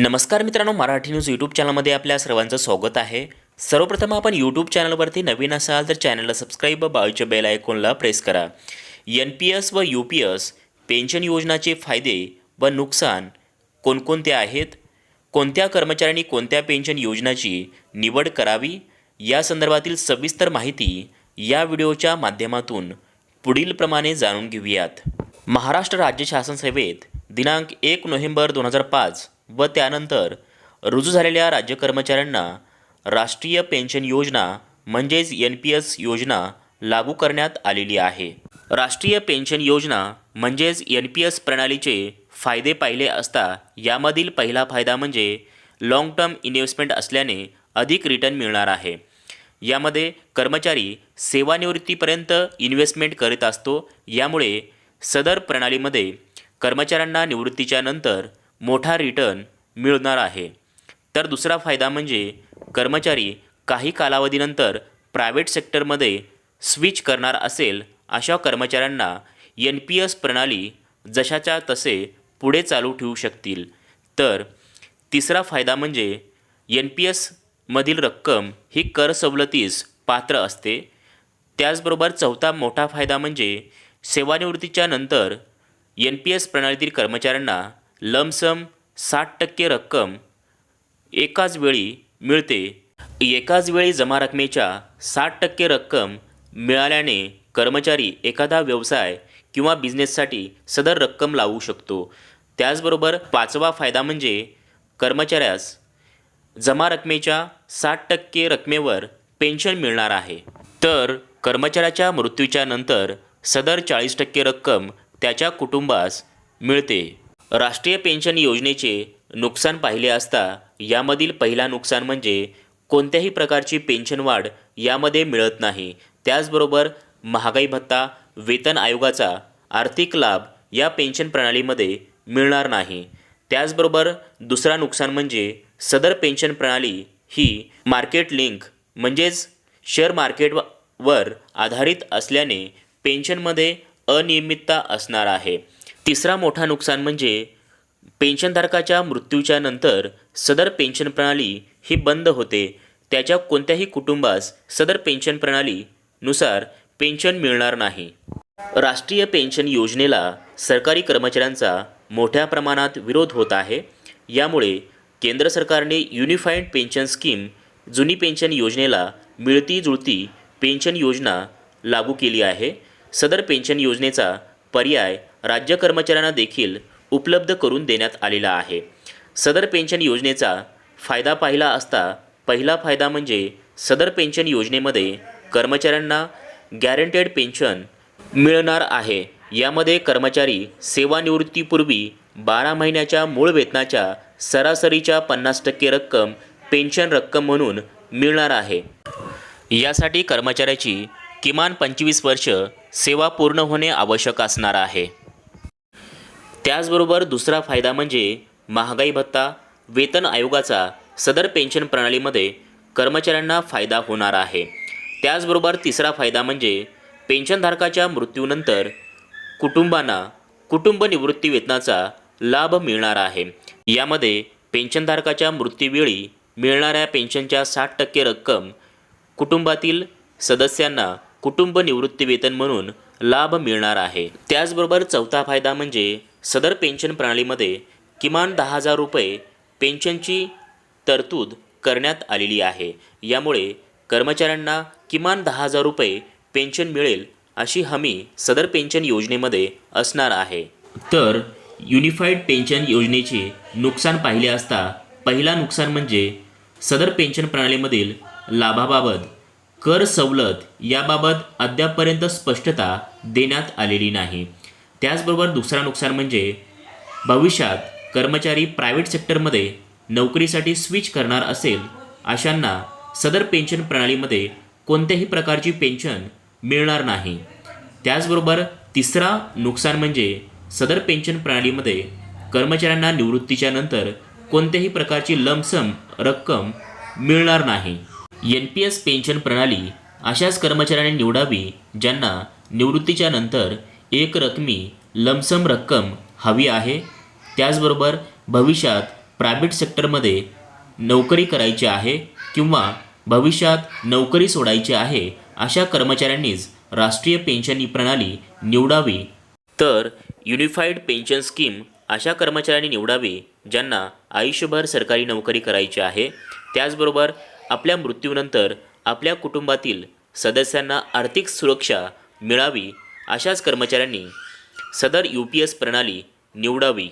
नमस्कार मित्रांनो Marathi news YouTube चॅनलमध्ये आपल्या सर्वांचं स्वागत आहे. सर्वप्रथम आपण यूट्यूब चॅनलवरती नवीन असाल तर चॅनलला सबस्क्राईब व बाजूच्या बेल आयकॉनला प्रेस करा. एन पी एस व यू पी एस पेन्शन योजनाचे फायदे व नुकसान कोणकोणते आहेत? कोणत्या कर्मचाऱ्यांनी कोणत्या पेन्शन योजनाची निवड करावी? या संदर्भातील सविस्तर माहिती या व्हिडिओच्या माध्यमातून पुढीलप्रमाणे जाणून घेऊयात. महाराष्ट्र राज्य शासन सेवेत दिनांक एक नोव्हेंबर दोन हजार पाच व त्यानंतर रुजू झालेल्या राज्य कर्मचाऱ्यांना राष्ट्रीय पेन्शन योजना म्हणजेच एन पी एस योजना लागू करण्यात आलेली आहे. राष्ट्रीय पेन्शन योजना म्हणजेच एन पी एस प्रणालीचे फायदे पाहिले असता यामधील पहिला फायदा म्हणजे लाँग टर्म इन्व्हेस्टमेंट असल्याने अधिक रिटर्न मिळणार आहे. यामध्ये कर्मचारी सेवानिवृत्तीपर्यंत इन्व्हेस्टमेंट करीत असतो. यामुळे सदर प्रणालीमध्ये कर्मचाऱ्यांना निवृत्तीच्या नंतर मोठा रिटर्न मिळणार आहे. तर दुसरा फायदा म्हणजे कर्मचारी काही कालावधीनंतर प्रायव्हेट सेक्टरमध्ये स्विच करणार असेल अशा कर्मचाऱ्यांना एन पी एस प्रणाली जशाच्या तसे पुढे चालू ठेवू शकतील. तर तिसरा फायदा म्हणजे एन पी एसमधील रक्कम ही कर सवलतीस पात्र असते. त्याचबरोबर चौथा मोठा फायदा म्हणजे सेवानिवृत्तीच्या नंतर एन पी एस प्रणालीतील कर्मचाऱ्यांना लमसम साठ टक्के रक्कम एकाच वेळी मिळते. एकाच वेळी जमा रकमेच्या साठ टक्के रक्कम मिळाल्याने कर्मचारी एखादा व्यवसाय किंवा बिझनेससाठी सदर रक्कम लावू शकतो. त्याचबरोबर पाचवा फायदा म्हणजे कर्मचाऱ्यास जमा रकमेच्या साठ टक्के रकमेवर पेन्शन मिळणार आहे. तर कर्मचाऱ्याच्या मृत्यूच्या नंतर सदर चाळीस टक्के रक्कम त्याच्या कुटुंबास मिळते. राष्ट्रीय पेन्शन योजनेचे नुकसान पाहिले असता यामधील पहिला नुकसान म्हणजे कोणत्याही प्रकारची पेन्शन वाढ यामध्ये मिळत नाही. त्याचबरोबर महागाई भत्ता वेतन आयोगाचा आर्थिक लाभ या पेन्शन प्रणालीमध्ये मिळणार नाही. त्याचबरोबर दुसरा नुकसान म्हणजे सदर पेन्शन प्रणाली ही मार्केट लिंक म्हणजेच शेअर मार्केटवर आधारित असल्याने पेन्शनमध्ये अनियमितता असणार आहे. तिसरा मोठा नुकसान म्हणजे पेन्शनधारकाच्या मृत्यूच्या नंतर सदर पेन्शन प्रणाली ही बंद होते. त्याच्या कोणत्याही कुटुंबास सदर पेन्शन प्रणालीनुसार पेन्शन मिळणार नाही. राष्ट्रीय पेन्शन योजनेला सरकारी कर्मचाऱ्यांचा मोठ्या प्रमाणात विरोध होत आहे. यामुळे केंद्र सरकारने युनिफाईड पेन्शन स्कीम जुनी पेन्शन योजनेला मिळती जुळती पेन्शन योजना लागू केली आहे. सदर पेन्शन योजनेचा पर्याय राज्य कर्मचाऱ्यांना देखील उपलब्ध करून देण्यात आलेला आहे. सदर पेन्शन योजनेचा फायदा पाहिला असता पहिला फायदा म्हणजे सदर पेन्शन योजनेमध्ये कर्मचाऱ्यांना गॅरंटेड पेन्शन मिळणार आहे. यामध्ये कर्मचारी सेवानिवृत्तीपूर्वी बारा महिन्याच्या मूळ वेतनाच्या सरासरीच्या पन्नास टक्के रक्कम पेन्शन रक्कम म्हणून मिळणार आहे. यासाठी कर्मचाऱ्याची किमान पंचवीस वर्ष सेवा पूर्ण होणे आवश्यक असणार आहे. त्याचबरोबर दुसरा फायदा म्हणजे महागाई भत्ता वेतन आयोगाचा सदर पेन्शन प्रणालीमध्ये कर्मचाऱ्यांना फायदा होणार आहे. त्याचबरोबर तिसरा फायदा म्हणजे पेन्शनधारकाच्या मृत्यूनंतर कुटुंबांना कुटुंब निवृत्ती वेतनाचा लाभ मिळणार आहे. यामध्ये पेन्शनधारकाच्या मृत्यूवेळी मिळणाऱ्या पेन्शनच्या साठ टक्के रक्कम कुटुंबातील सदस्यांना कुटुंब निवृत्तीवेतन म्हणून लाभ मिळणार आहे. त्याचबरोबर चौथा फायदा म्हणजे सदर पेन्शन प्रणालीमध्ये किमान दहा हजार रुपये पेन्शनची तरतूद करण्यात आलेली आहे. यामुळे कर्मचाऱ्यांना किमान दहा हजार रुपये पेन्शन मिळेल अशी हमी सदर पेन्शन योजनेमध्ये असणार आहे. तर युनिफाईड पेन्शन योजनेचे नुकसान पाहिले असता पहिला नुकसान म्हणजे सदर पेन्शन प्रणालीमधील लाभाबाबत कर सवलत याबाबत अद्यापपर्यंत स्पष्टता देण्यात आलेली नाही. त्याचबरोबर दुसरा नुकसान म्हणजे भविष्यात कर्मचारी प्रायव्हेट सेक्टरमध्ये नोकरीसाठी स्विच करणार असेल अशांना सदर पेन्शन प्रणालीमध्ये कोणत्याही प्रकारची पेन्शन मिळणार नाही. त्याचबरोबर तिसरा नुकसान म्हणजे सदर पेन्शन प्रणालीमध्ये कर्मचाऱ्यांना निवृत्तीच्या नंतर कोणत्याही प्रकारची लमसम रक्कम मिळणार नाही. एन पी एस पेन्शन प्रणाली अशाच कर्मचाऱ्यांनी निवडावी ज्यांना निवृत्तीच्या नंतर एक रकमी लमसम रक्कम हवी आहे. त्याचबरोबर भविष्यात प्रायव्हेट सेक्टरमध्ये नोकरी करायची आहे किंवा भविष्यात नोकरी सोडायची आहे अशा कर्मचाऱ्यांनीच राष्ट्रीय पेन्शन प्रणाली निवडावी. तर युनिफाईड पेन्शन स्कीम अशा कर्मचाऱ्यांनी निवडावी ज्यांना आयुष्यभर सरकारी नोकरी करायची आहे. त्याचबरोबर आपल्या मृत्यूनंतर आपल्या कुटुंबातील सदस्यांना आर्थिक सुरक्षा मिळावी अशाच कर्मचाऱ्यांनी सदर यू पी एस प्रणाली निवडावी.